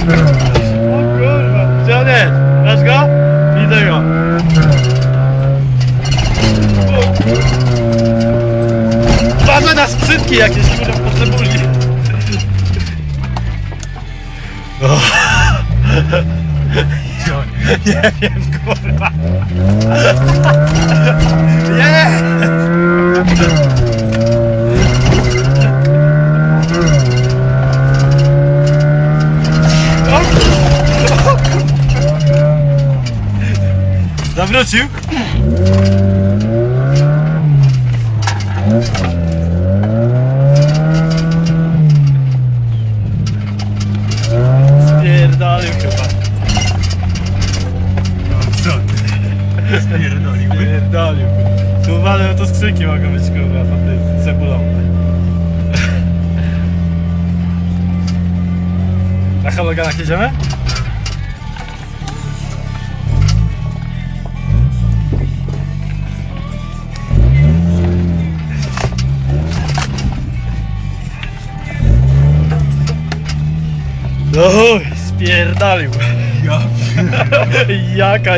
kurwa, gdzie on go? Widzę go. Mamy na skrzydki jakieś, które potrzebuli. O. Nie wiem, kurwa. Zawrócił? Spierdolił chyba. Co ty? Spierdolił. Spierdolił. Tu bo to skrzynki mogą być kurwa pod cebulą. Na haloganach jedziemy? No, spierdalił. Ja Jaka